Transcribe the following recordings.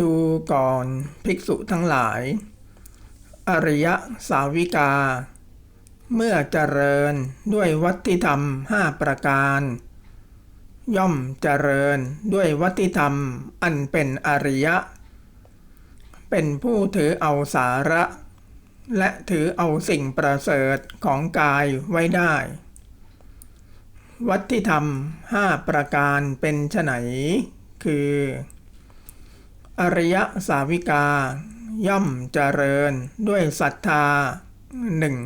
ดูก่อนภิกษุทั้งหลาย อริยสาวิกา เมื่อเจริญด้วยวัตติธรรมห้าประการ ย่อมเจริญด้วยวัตติธรรมอันเป็นอริยะ เป็นผู้ถือเอาสาระ และถือเอาสิ่งประเสริฐของกายไว้ได้ วัตติธรรมห้าประการเป็นไฉนคือ อริยสาวิกา ย่อมเจริญด้วยศรัทธาหนึ่ง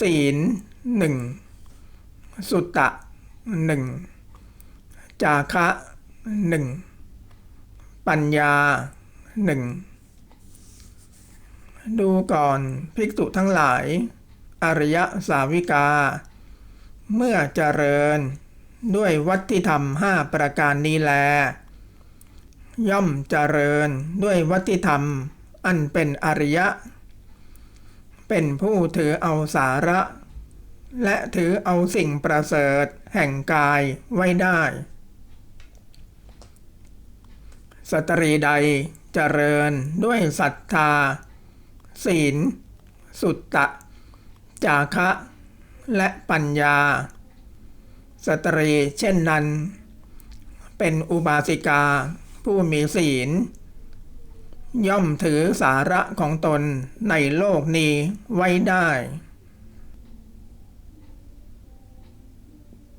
ศีลหนึ่งสุตตะหนึ่งจาคะหนึ่งปัญญาหนึ่งดูก่อนภิกษุทั้งหลาย อริยสาวิกา เมื่อเจริญด้วยวัตติธรรมห้าประการนี้แล ย่อมเจริญด้วยวัติธรรม อันเป็นอริยะ เป็นผู้ถือเอาสาระ และถือเอาสิ่งประเสริฐแห่งกายไว้ได้ สตรีใดเจริญด้วยศรัทธา ศีล สุตตะ จาคะ และปัญญา สตรีเช่นนั้น เป็นอุบาสิกา ผู้มีศีล ย่อมถือสาระของตนในโลกนี้ไว้ได้